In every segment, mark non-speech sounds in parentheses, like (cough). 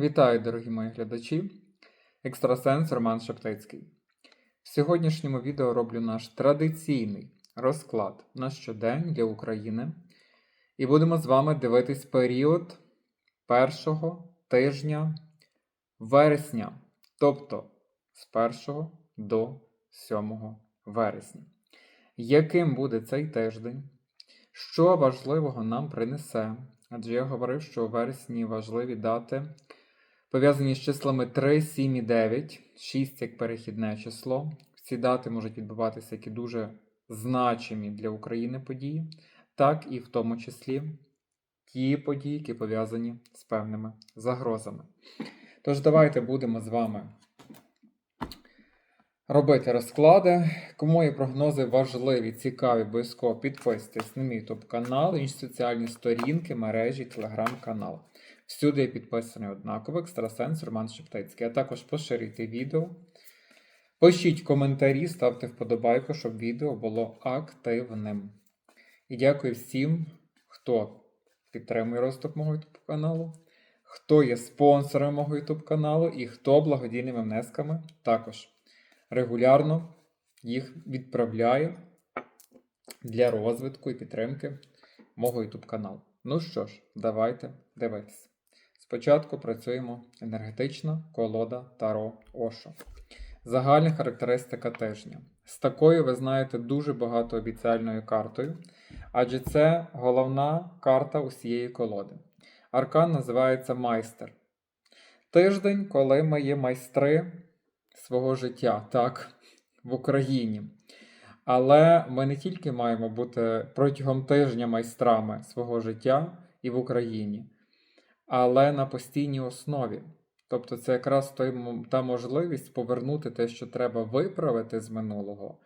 Вітаю, дорогі мої глядачі! Екстрасенс Роман Шептицький. В сьогоднішньому відео роблю наш традиційний розклад на щодень для України. І будемо з вами дивитись період першого тижня вересня, тобто з 1 до 7 вересня. Яким буде цей тиждень? Що важливого нам принесе? Адже я говорив, що у вересні важливі дати пов'язані з числами 3, 7 і 9, 6 як перехідне число. Ці дати можуть відбуватися які дуже значимі для України події, так і в тому числі ті події, які пов'язані з певними загрозами. Тож, давайте будемо з вами робити розклади. Кому мої прогнози важливі, цікаві, обов'язково підписуйтесь на мій YouTube канал, інші соціальні сторінки, мережі, телеграм-канал. Всюди я підписаний однаково, екстрасенс Роман Шептицький. А також поширюйте відео. Пишіть коментарі, ставте вподобайку, щоб відео було активним. І дякую всім, хто підтримує розвиток мого YouTube каналу, хто є спонсором мого YouTube каналу і хто благодійними внесками також регулярно їх відправляє для розвитку і підтримки мого YouTube каналу. Ну що ж, давайте дивитися. Спочатку працюємо енергетична колода Таро Ошо. Загальна характеристика тижня. З такою, ви знаєте, дуже багатообіцяльною картою, адже це головна карта усієї колоди. Аркан називається майстер. Тиждень, коли ми є майстри свого життя, так, в Україні. Але ми не тільки маємо бути протягом тижня майстрами свого життя і в Україні, але на постійній основі. Тобто це якраз той, та можливість повернути те, що треба виправити з минулого,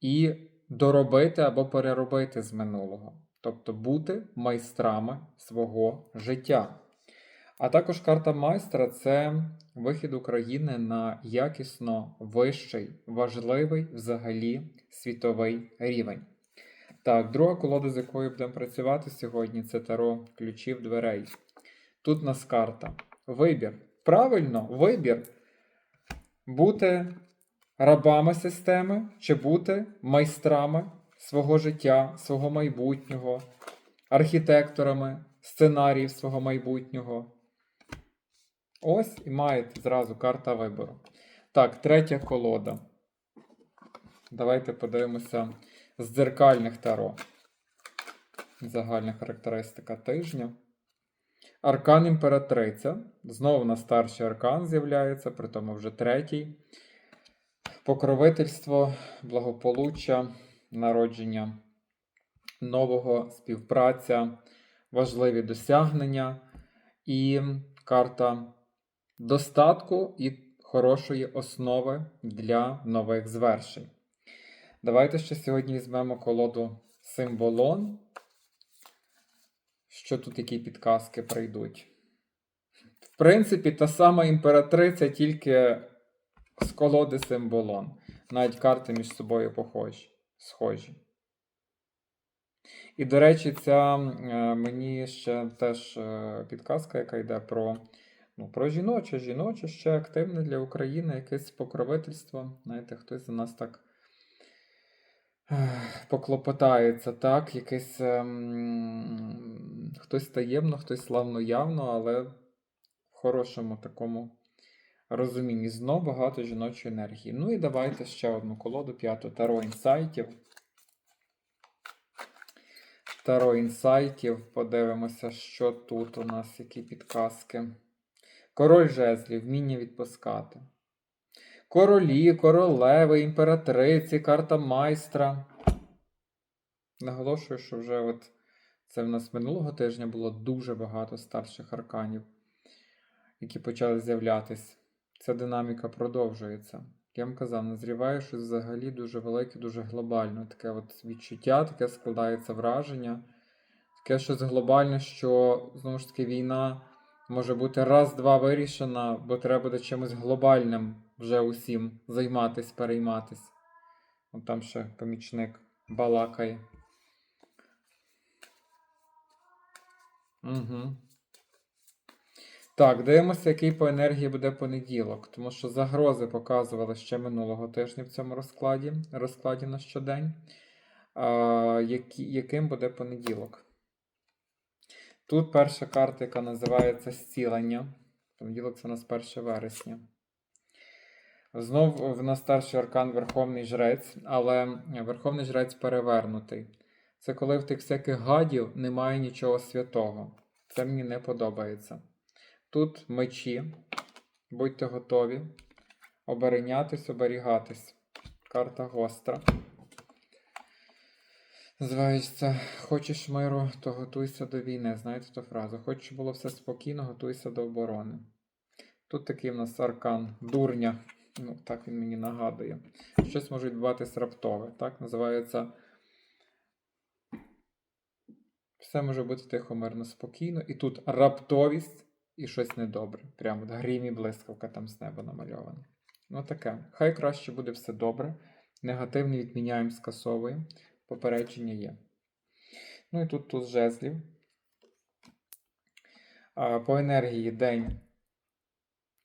і доробити або переробити з минулого. Тобто бути майстрами свого життя. А також карта майстра це вихід України на якісно вищий, важливий взагалі світовий рівень. Так, друга колода, з якою будемо працювати сьогодні, це таро ключів дверей. Тут у нас карта. Вибір. Правильно, вибір. Бути рабами системи чи бути майстрами свого життя, свого майбутнього, архітекторами сценаріїв свого майбутнього. Ось і маєте зразу карта вибору. Так, третя колода. Давайте подивимося з дзеркальних таро. Загальна характеристика тижня. Аркан імператриця. Знову на старший аркан з'являється, при тому вже третій. Покровительство, благополуччя, народження нового, співпраця, важливі досягнення і карта достатку і хорошої основи для нових звершень. Давайте ще сьогодні візьмемо колоду символон. Що тут які підказки прийдуть? В принципі, та сама імператриця, тільки з колоди символон. Навіть карти між собою похожі, схожі. І, до речі, ця е, мені ще теж е, підказка, яка йде про, ну, про жіноче. Жіноче ще активне для України, якесь покровительство. Знаєте, хтось за нас так поклопотається, так? Якесь ем, хтось таємно, хтось славно явно, але в хорошому такому розумінні. Знов багато жіночої енергії. Ну і давайте ще одну колоду, п'яту таро інсайтів. Таро інсайтів. Подивимося, що тут у нас, які підказки. Король жезлів, вміння відпускати. Королі, королеви, імператриці, карта майстра. Наголошую, що вже от це в нас минулого тижня було дуже багато старших арканів, які почали з'являтись. Ця динаміка продовжується. Я вам казав, назріває щось взагалі дуже велике, дуже глобальне. Таке от відчуття, таке складається враження. Таке щось глобальне, що знову ж таки війна може бути раз-два вирішена, бо треба буде чимось глобальним вже усім займатись, перейматись. От там ще помічник балакає. Угу. Так, дивимося, який по енергії буде понеділок, тому що загрози показували ще минулого тижня в цьому розкладі, розкладі на щодень. А, які, яким буде понеділок? Тут перша карта, яка називається Зцілення. Понеділок це у нас 1 вересня. Знов в нас старший аркан Верховний Жрець, але Верховний Жрець перевернутий. Це коли в тих всяких гадів немає нічого святого. Це мені не подобається. Тут мечі. Будьте готові. Оберенятись, оберігатись. Карта гостра. Називається Хочеш миру, то готуйся до війни. Знаєте ту фразу? Хочеш, щоб було все спокійно, готуйся до оборони. Тут такий в нас аркан дурня. Ну, так він мені нагадує. Щось може відбуватись раптове. Так називається. Все може бути тихо, мирно, спокійно. І тут раптовість і щось недобре. Прямо грім і блискавка там з неба намальована. Ну таке. Хай краще буде все добре. Негативний відміняємо, скасовуємо. Попередження є. Ну і тут туз жезлів. По енергії день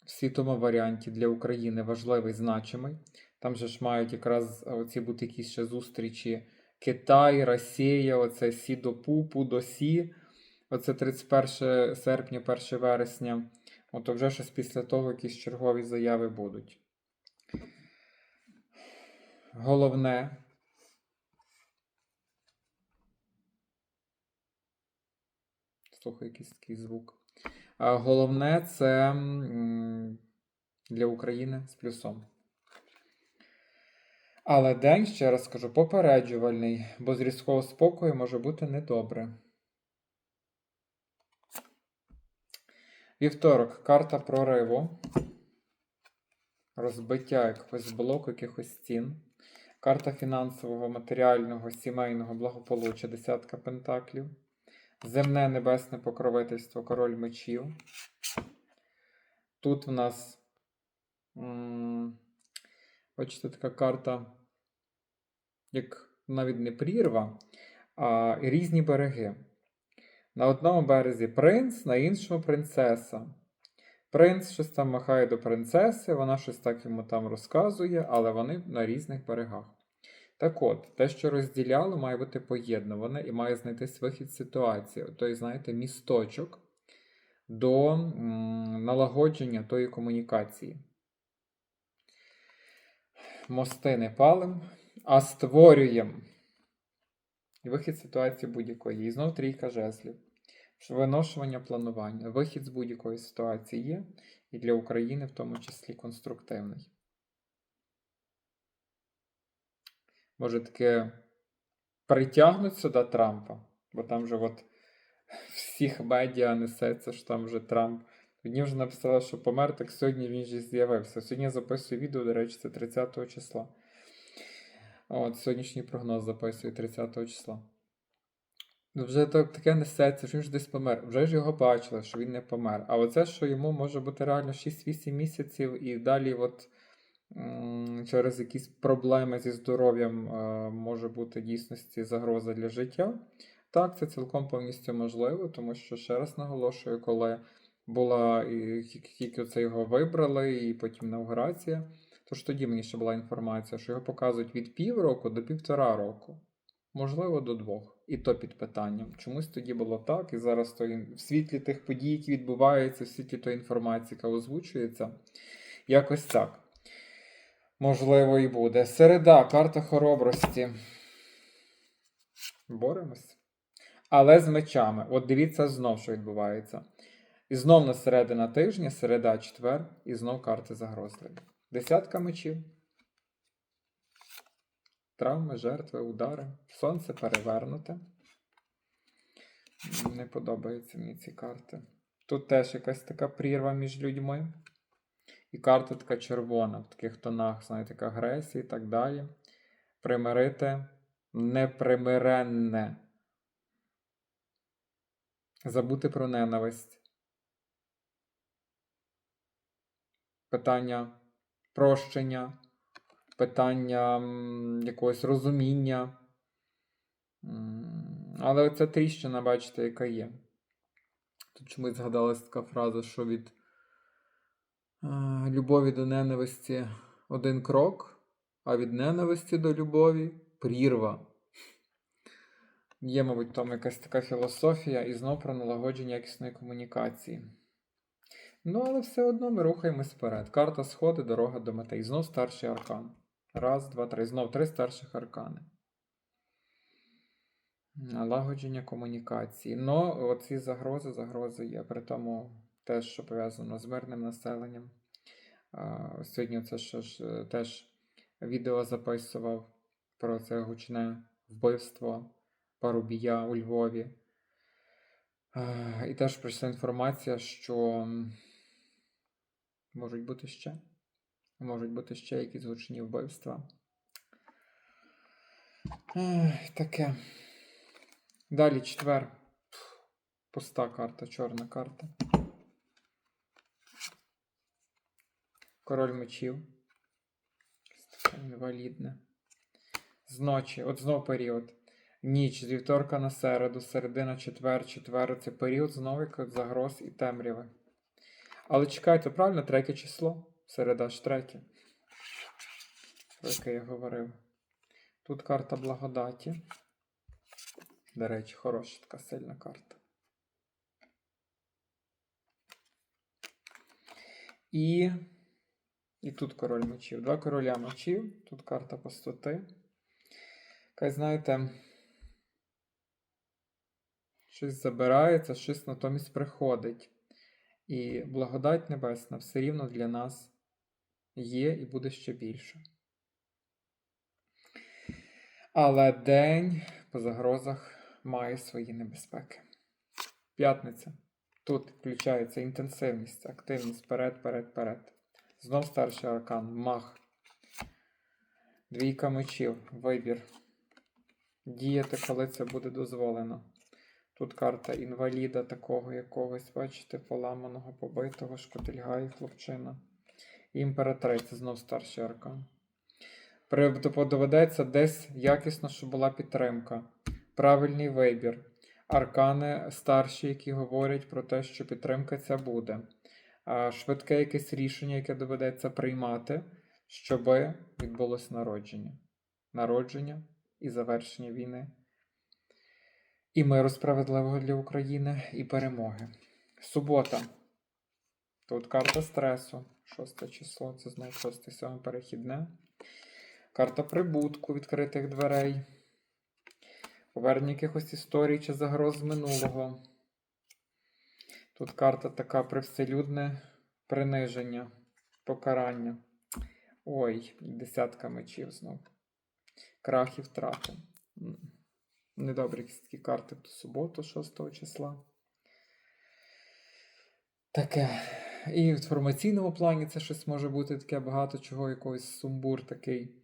в світовому варіанті для України важливий, значимий. Там же ж мають якраз оці бути якісь ще зустрічі Китай, Росія, оце Сі до Пу, Пу до Сі. Оце 31 серпня, 1 вересня. От вже щось після того якісь чергові заяви будуть. Головне. Слухай, якийсь такий звук. Головне це для України з плюсом. Але день, ще раз скажу, попереджувальний, бо з різкого спокою може бути недобре. Вівторок, карта прориву. Розбиття якогось блоку, якихось стін. Карта фінансового, матеріального, сімейного благополуччя, десятка пентаклів. Земне небесне покровительство, король мечів. Тут в нас. Бачите, така карта, як навіть не прірва, а різні береги. На одному березі принц, на іншому принцеса. Принц щось там махає до принцеси, вона щось так йому там розказує, але вони на різних берегах. Так от, те, що розділяло, має бути поєднуване і має знайтись вихід ситуації. Тобто, знаєте, місточок до м, налагодження тої комунікації. Мости не палим, а створюємо. Вихід ситуації будь-якої. І знов трійка жезлів. Виношування планування. Вихід з будь-якої ситуації є, і для України в тому числі конструктивний. Може таке притягнуть сюди Трампа, бо там же от (laughs) всіх медіа несеться, що там вже Трамп. Мені вже написала, що помер, так сьогодні він же з'явився. Сьогодні я записую відео, до речі, це 30 числа. От, сьогоднішній прогноз записую 30 числа. Ну, Вже так, таке несеться, що він ж десь помер. Вже ж його бачили, що він не помер. А оце, що йому може бути реально 6-8 місяців, і далі, от через якісь проблеми зі здоров'ям е, може бути дійсності загроза для життя. Так, це цілком повністю можливо, тому що, ще раз наголошую, коли була тільки- це його вибрали, і потім інаугурація, то ж тоді мені ще була інформація, що його показують від півроку до півтора року. Можливо, до двох. І то під питанням. Чомусь тоді було так, і зараз то в світлі тих подій, які відбуваються, в світлі тої інформації, яка озвучується, якось так. Можливо, і буде. Середа, карта хоробрості. Боремось. Але з мечами. От дивіться знов, що відбувається. І знов на середина тижня, середа, четвер, і знов карти загрозливі. Десятка мечів. Травми, жертви, удари. Сонце перевернуте. Не подобаються мені ці карти. Тут теж якась така прірва між людьми. І карта така червона, в таких тонах, знаєте, така агресія і так далі. Примирити непримиренне. Забути про ненависть. Питання прощення, питання якогось розуміння. Але оця тріщина, бачите, яка є. Тут чомусь згадалась така фраза, що від любові до ненависті один крок, а від ненависті до любові прірва. Є, мабуть, там якась така філософія і знов про налагодження якісної комунікації. Ну, але все одно ми рухаємось вперед. Карта сходи, дорога до мети. І знов старший аркан. Раз, два, три. Знов три старших аркани. Налагодження комунікації. Ну, оці загрози, загрози є. При тому те, що пов'язано з мирним населенням. Сьогодні це що ж е, теж відео записував про це гучне вбивство Парубія у Львові. І теж прийшла інформація, що можуть бути ще. Можуть бути ще якісь гучні вбивства. Таке. Далі четвер. Пуста карта, чорна карта. Король мечів. Інвалідне. Зночі, от знов період. Ніч, з вівторка на середу, середина, четвер, четвер. Це період знову загроз і темряви. Але чекайте, правильно, третє число. Середа ж третє. Про яке я говорив. Тут карта благодаті. До речі, хороша така сильна карта. І. І тут король мечів. Два короля мечів. Тут карта пустоти. Якась, знаєте, щось забирається, щось натомість приходить. І благодать небесна все рівно для нас є і буде ще більше. Але день по загрозах має свої небезпеки. П'ятниця. Тут включається інтенсивність, активність вперед, перед, перед. Знов старший аркан, мах. Двійка мечів, вибір. Діяти, коли це буде дозволено. Тут карта інваліда такого якогось, бачите, поламаного, побитого, шкотильгає хлопчина. Імператриця, знов старший аркан. Доведеться десь якісно, щоб була підтримка. Правильний вибір. Аркани старші, які говорять про те, що підтримка ця буде. Швидке якесь рішення, яке доведеться приймати, щоб відбулось народження. Народження і завершення війни. І миру справедливого для України, і перемоги. Субота. Тут карта стресу. Шосте число, це знову шосте сьоме перехідне. Карта прибутку відкритих дверей. Повернення якихось історій чи загроз минулого. Тут карта така привселюдне приниження, покарання. Ой, десятка мечів знов. Крах і втрати. Недобрі такі карти в суботу, 6 числа. Таке. І в інформаційному плані це щось може бути таке багато чого, якийсь сумбур такий.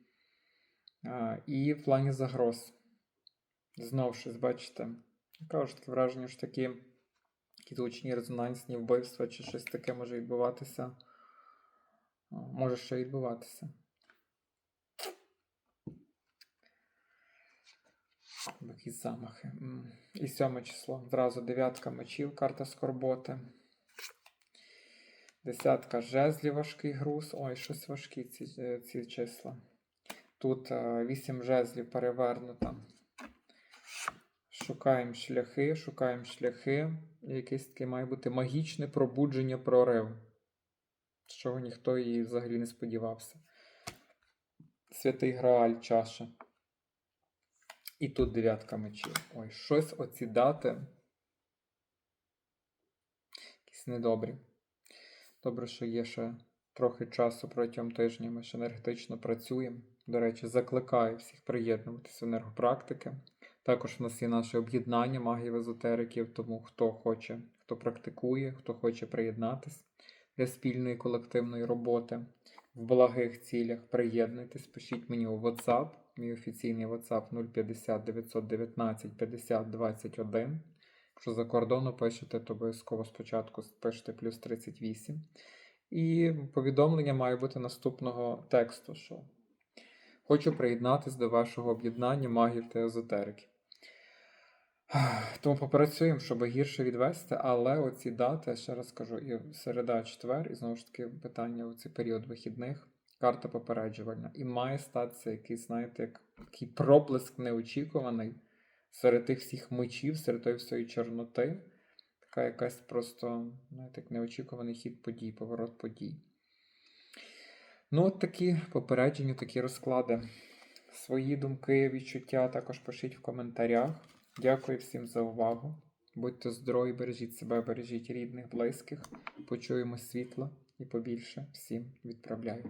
А, і в плані загроз. Знов щось, бачите. Кажу, таке враження, що такі якісь гучні резонансні вбивства чи щось таке може відбуватися. Може ще відбуватися. Якісь замахи. І сьоме число. Зразу дев'ятка мечів, карта скорботи. Десятка жезлів важкий груз. Ой, щось важкі ці, е, ці числа. Тут е, вісім жезлів перевернуто. Шукаємо шляхи, шукаємо шляхи. Якесь таке має бути магічне пробудження прорив. З чого ніхто її взагалі не сподівався. Святий Грааль чаша. І тут дев'ятка мечів. Ой, щось оці дати. Якісь недобрі. Добре, що є ще трохи часу протягом тижня. Ми ще енергетично працюємо. До речі, закликаю всіх приєднуватися в енергопрактики. Також в нас є наше об'єднання магів езотериків, тому хто хоче, хто практикує, хто хоче приєднатись для спільної колективної роботи в благих цілях, приєднуйтесь, пишіть мені у WhatsApp. Мій офіційний WhatsApp 050 919 50 21. Якщо за кордону пишете, то обов'язково спочатку пишете плюс 38. І повідомлення має бути наступного тексту, що хочу приєднатись до вашого об'єднання магів та езотериків. (sighs) Тому попрацюємо, щоб гірше відвести, але оці дати, ще раз кажу, і середа, четвер, і знову ж таки питання у цей період вихідних, карта попереджувальна. І має статися якийсь, знаєте, як такий проблиск неочікуваний серед тих всіх мечів, серед тої всієї чорноти. Така якась просто, знаєте, як неочікуваний хід подій, поворот подій. Ну, от такі попередження, такі розклади. Свої думки, відчуття також пишіть в коментарях. Дякую всім за увагу. Будьте здорові, бережіть себе, бережіть рідних, близьких. Почуємо світло і побільше всім відправляю.